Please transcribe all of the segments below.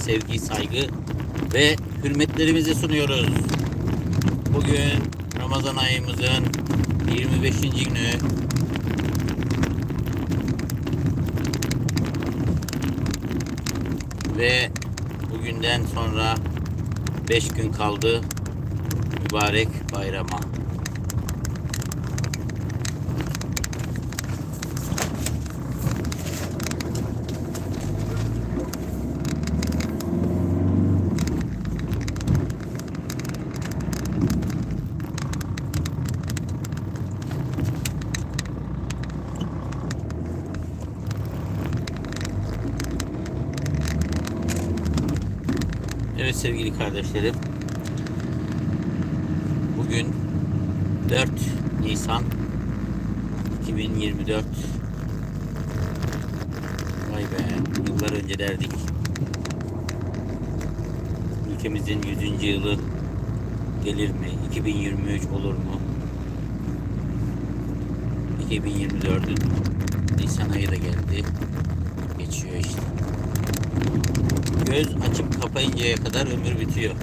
sevgi, saygı ve hürmetlerimizi sunuyoruz. Bugün Ramazan ayımızın 25. günü. Ve bugünden sonra 5 gün kaldı mübarek bayrama. Sevgili kardeşlerim. Bugün 4 Nisan 2024 Vay be yıllar önce derdik. Ülkemizin 100. yılı gelir mi? 2023 olur mu? 2024'ün Nisan ayı da geldi. Geçiyor işte. Göz açıp kapayıncaya kadar ömür bitiyor.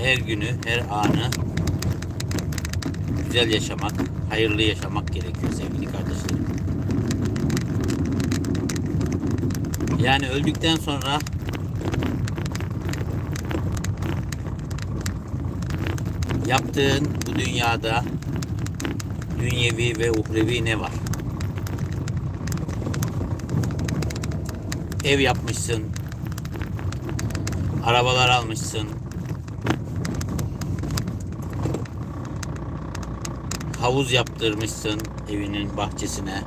Her günü, her anı güzel yaşamak, hayırlı yaşamak gerekiyor sevgili kardeşlerim. Yani öldükten sonra yaptığın bu dünyada dünyevi ve uhrevi ne var? Ev yapmışsın. Arabalar almışsın. Havuz yaptırmışsın evinin bahçesine.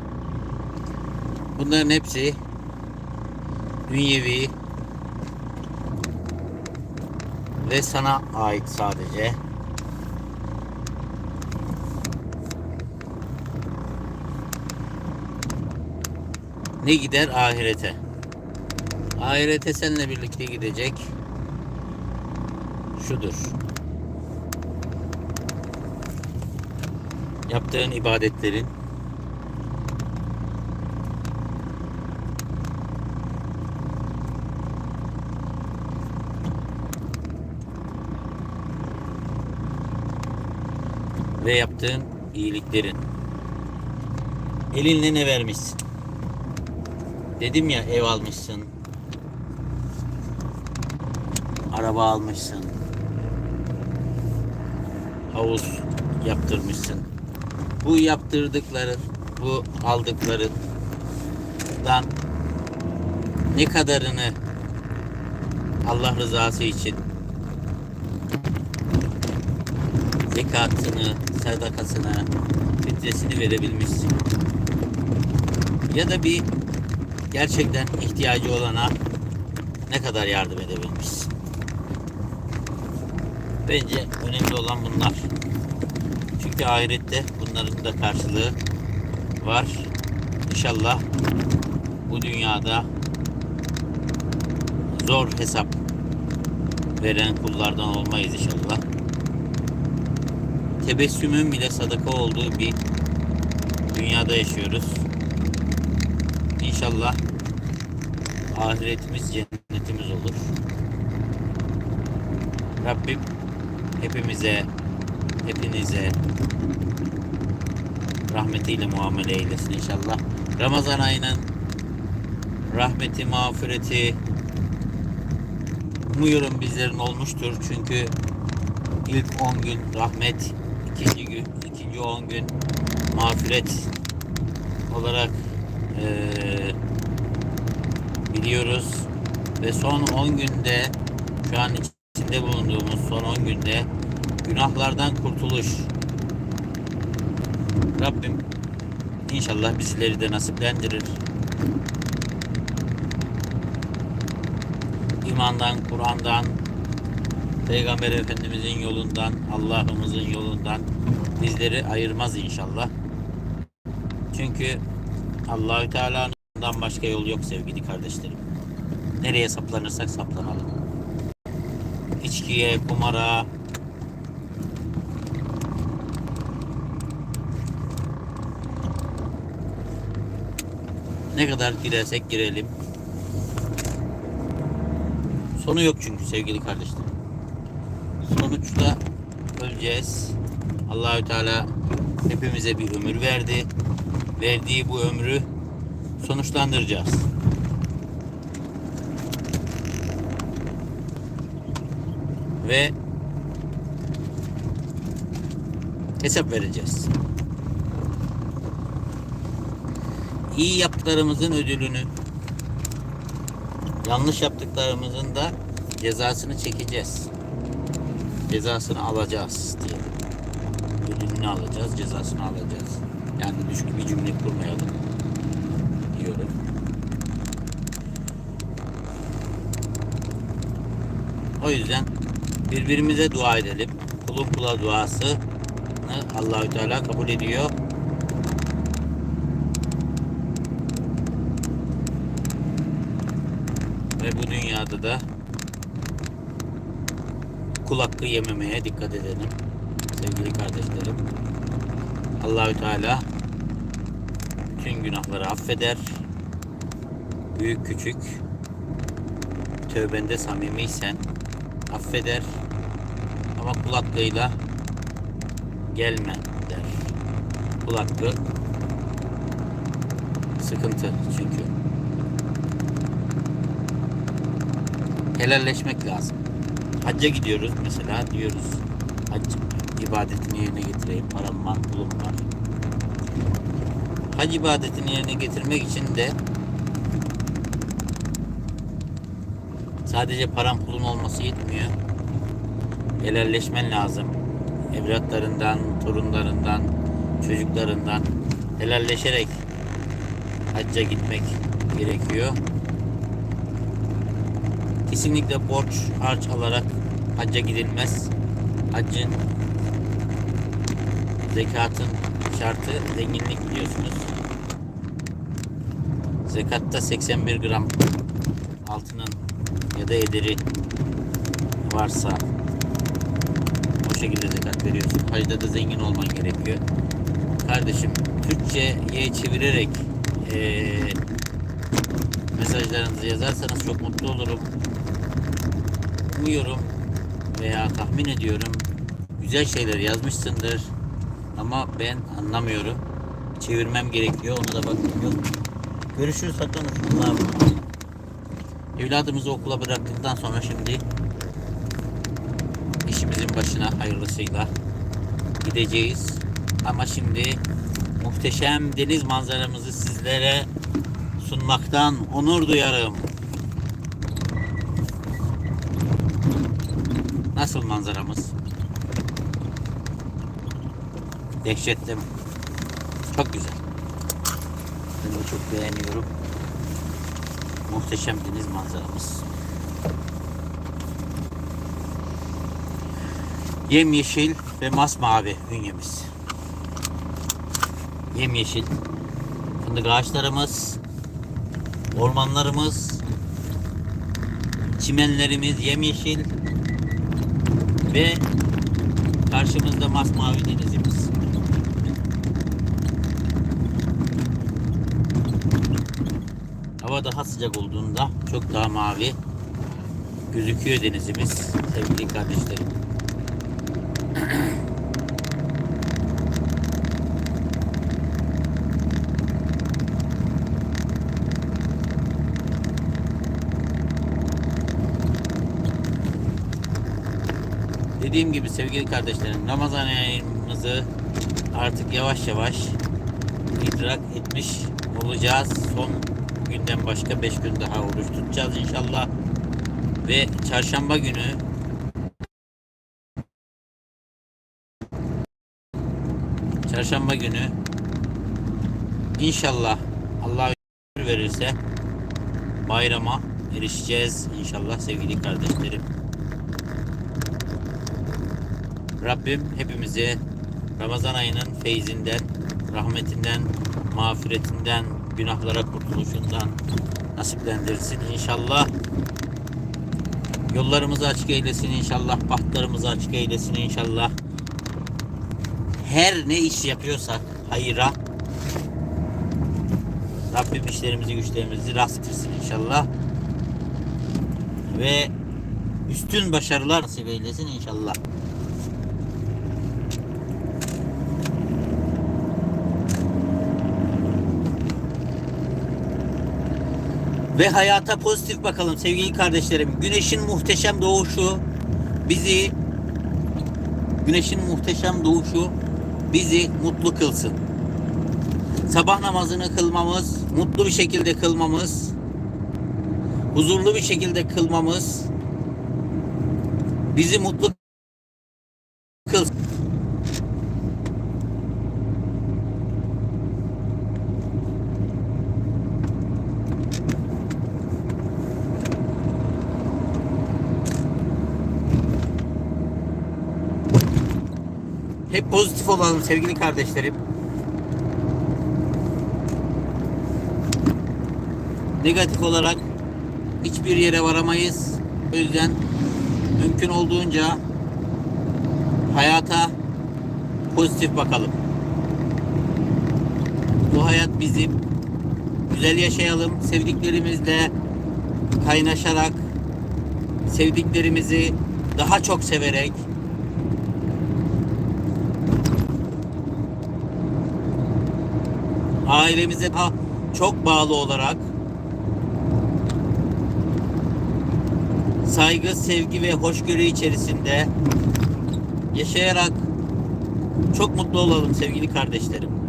Bunların hepsi dünyevi ve sana ait sadece. Ne gider ahirete? Ahirete seninle birlikte gidecek şudur. Yaptığın ibadetlerin ve yaptığın iyiliklerin elinle ne vermişsin? Dedim ya ev almışsın, araba almışsın. Havuz yaptırmışsın. Bu yaptırdıkların, bu aldıklarından ne kadarını Allah rızası için zekatını, sadakasını, fitresini verebilmişsin. Ya da bir gerçekten ihtiyacı olana ne kadar yardım edebilmişsin. Bence önemli olan bunlar. Çünkü ahirette bunların da karşılığı var. İnşallah bu dünyada zor hesap veren kullardan olmayız inşallah. Tebessümün bile sadaka olduğu bir dünyada yaşıyoruz. İnşallah ahiretimiz cennetimiz olur. Rabbim hepimize, hepinize rahmetiyle muamele eylesin inşallah. Ramazan ayının rahmeti, mağfireti umuyorum bizlerin olmuştur. Çünkü ilk 10 gün rahmet, ikinci gün, ikinci 10 gün mağfiret olarak eee, biliyoruz ve son 10 günde şu an içinde bulunduğumuz son 10 günde günahlardan kurtuluş Rabbim inşallah bizleri de nasiplendirir. İmandan, Kur'an'dan, Peygamber Efendimizin yolundan, Allah'ımızın yolundan bizleri ayırmaz inşallah. Çünkü Allahü Teala'nın başka yol yok sevgili kardeşlerim. Nereye saplanırsak saplanalım. İçkiye, kumara, ne kadar girersek girelim. Sonu yok çünkü sevgili kardeşlerim. Sonuçta öleceğiz. Allahü Teala hepimize bir ömür verdi. Verdiği bu ömrü sonuçlandıracağız. Ve hesap vereceğiz. İyi yaptıklarımızın ödülünü, yanlış yaptıklarımızın da cezasını çekeceğiz. Cezasını alacağız diye. Ödülünü alacağız, cezasını alacağız. Yani düşük bir cümle kurmayalım diyorum. O yüzden birbirimize dua edelim. Kulun kula duasını Allahü Teala kabul ediyor. Ve bu dünyada da kul hakkı yememeye dikkat edelim. Sevgili kardeşlerim. Allahü Teala bütün günahları affeder. Büyük küçük tövbende samimiysen affeder. Ama kul gelme der. Kul sıkıntı çünkü. Helalleşmek lazım. Hacca gidiyoruz mesela diyoruz. Hac ibadetini yerine getireyim. Param var, pulum var. Hac ibadetini yerine getirmek için de sadece param pulun olması yetmiyor. Helalleşmen lazım. Evlatlarından, torunlarından, çocuklarından helalleşerek hacca gitmek gerekiyor. Kesinlikle borç harç alarak hacca gidilmez. Haccın zekatın şartı zenginlik biliyorsunuz. Zekatta 81 gram altının ya da ederi varsa şekilde zekat veriyorsun. Hacda da zengin olman gerekiyor. Kardeşim Türkçe'ye çevirerek eee mesajlarınızı yazarsanız çok mutlu olurum. Umuyorum veya tahmin ediyorum güzel şeyler yazmışsındır ama ben anlamıyorum. Çevirmem gerekiyor. Ona da bakım yok. Görüşürüz emanet. Evladımızı okula bıraktıktan sonra şimdi işimizin başına hayırlısıyla gideceğiz. Ama şimdi muhteşem deniz manzaramızı sizlere sunmaktan onur duyarım. Nasıl manzaramız? Dehşetli mi? Çok güzel. Ben de çok beğeniyorum. Muhteşem deniz manzaramız. Yemyeşil ve masmavi bünyemiz. Yemyeşil. Fındık ağaçlarımız, ormanlarımız, çimenlerimiz yemyeşil ve karşımızda masmavi denizimiz. Hava daha sıcak olduğunda çok daha mavi gözüküyor denizimiz sevgili kardeşlerim. Dediğim gibi sevgili kardeşlerim Ramazan ayımızı artık yavaş yavaş idrak etmiş olacağız. Son günden başka 5 gün daha oruç tutacağız inşallah. Ve çarşamba günü çarşamba günü inşallah Allah verirse bayrama erişeceğiz inşallah sevgili kardeşlerim. Rabbim hepimizi Ramazan ayının feyzinden, rahmetinden, mağfiretinden, günahlara kurtuluşundan nasiplendirsin inşallah. Yollarımızı açık eylesin inşallah, bahtlarımızı açık eylesin inşallah. Her ne iş yapıyorsak hayıra Rabbim işlerimizi güçlerimizi rast etsin inşallah. Ve üstün başarılar nasip eylesin inşallah. Ve hayata pozitif bakalım sevgili kardeşlerim. Güneşin muhteşem doğuşu bizi güneşin muhteşem doğuşu bizi mutlu kılsın. Sabah namazını kılmamız, mutlu bir şekilde kılmamız, huzurlu bir şekilde kılmamız bizi mutlu kılsın. Hep pozitif olalım sevgili kardeşlerim. Negatif olarak hiçbir yere varamayız. O yüzden mümkün olduğunca hayata pozitif bakalım. Bu hayat bizim. Güzel yaşayalım. Sevdiklerimizle kaynaşarak sevdiklerimizi daha çok severek ailemize çok bağlı olarak saygı, sevgi ve hoşgörü içerisinde yaşayarak çok mutlu olalım sevgili kardeşlerim.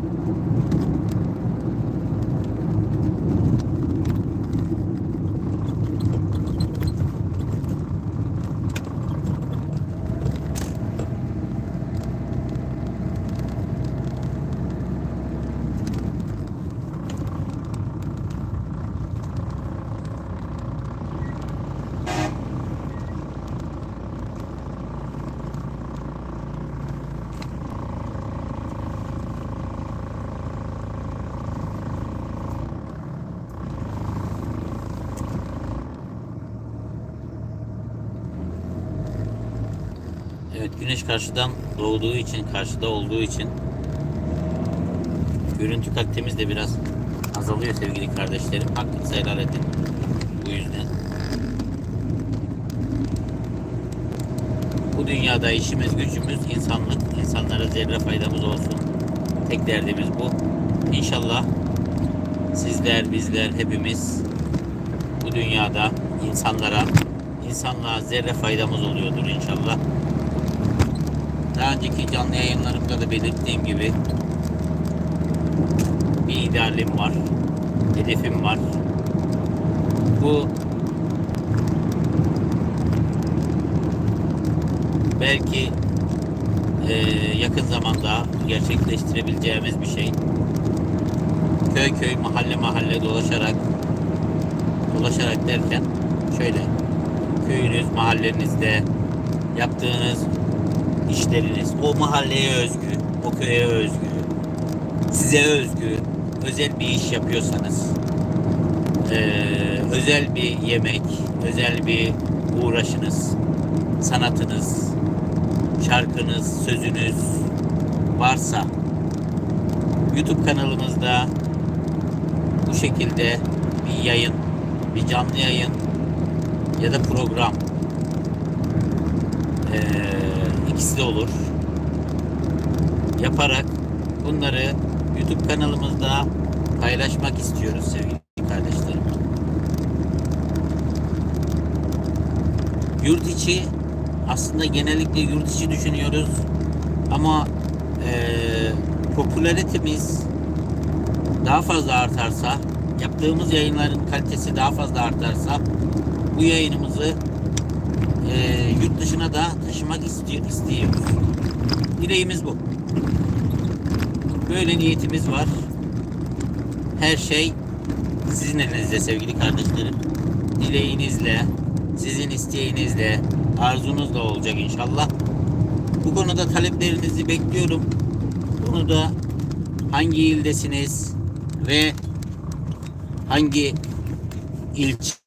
Evet güneş karşıdan doğduğu için, karşıda olduğu için görüntü kalitemiz de biraz azalıyor sevgili kardeşlerim. Hakkınızı helal edin. Bu yüzden. Bu dünyada işimiz gücümüz insanlık. İnsanlara zerre faydamız olsun. Tek derdimiz bu. İnşallah sizler, bizler, hepimiz bu dünyada insanlara, insanlığa zerre faydamız oluyordur inşallah. Daha önceki canlı yayınlarımda da belirttiğim gibi bir idealim var, hedefim var. Bu belki eee, yakın zamanda gerçekleştirebileceğimiz bir şey. Köy köy, mahalle mahalle dolaşarak dolaşarak derken şöyle köyünüz, mahallenizde yaptığınız işleriniz o mahalleye özgü, o köye özgü, size özgü özel bir iş yapıyorsanız eee, özel bir yemek, özel bir uğraşınız, sanatınız, şarkınız, sözünüz varsa YouTube kanalımızda bu şekilde bir yayın, bir canlı yayın ya da program eee, ikisi de olur. Yaparak bunları YouTube kanalımızda paylaşmak istiyoruz sevgili kardeşlerim. Yurt içi aslında genellikle yurt içi düşünüyoruz ama eee popülaritemiz daha fazla artarsa yaptığımız yayınların kalitesi daha fazla artarsa bu yayınımızı eee, yurt dışına da taşımak istiyor, istiyoruz. Dileğimiz bu. Böyle niyetimiz var. Her şey sizin elinizde sevgili kardeşlerim. Dileğinizle, sizin isteğinizle, arzunuzla olacak inşallah. Bu konuda taleplerinizi bekliyorum. Bunu da hangi ildesiniz ve hangi ilçe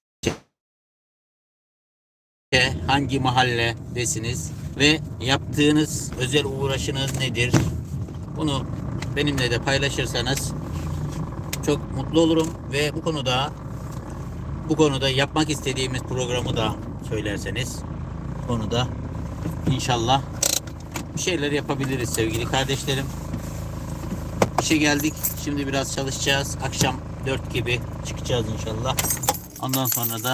hangi mahalledesiniz ve yaptığınız özel uğraşınız nedir? Bunu benimle de paylaşırsanız çok mutlu olurum ve bu konuda bu konuda yapmak istediğimiz programı da söylerseniz konuda inşallah bir şeyler yapabiliriz sevgili kardeşlerim. İşe geldik. Şimdi biraz çalışacağız. Akşam 4 gibi çıkacağız inşallah. Ondan sonra da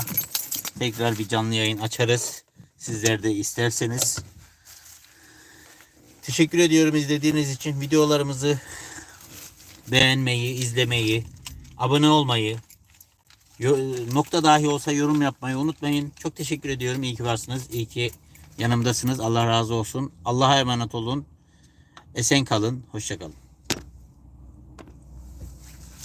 tekrar bir canlı yayın açarız. Sizler de isterseniz. Teşekkür ediyorum izlediğiniz için. Videolarımızı beğenmeyi, izlemeyi, abone olmayı, nokta dahi olsa yorum yapmayı unutmayın. Çok teşekkür ediyorum. İyi ki varsınız. İyi ki yanımdasınız. Allah razı olsun. Allah'a emanet olun. Esen kalın. Hoşça kalın.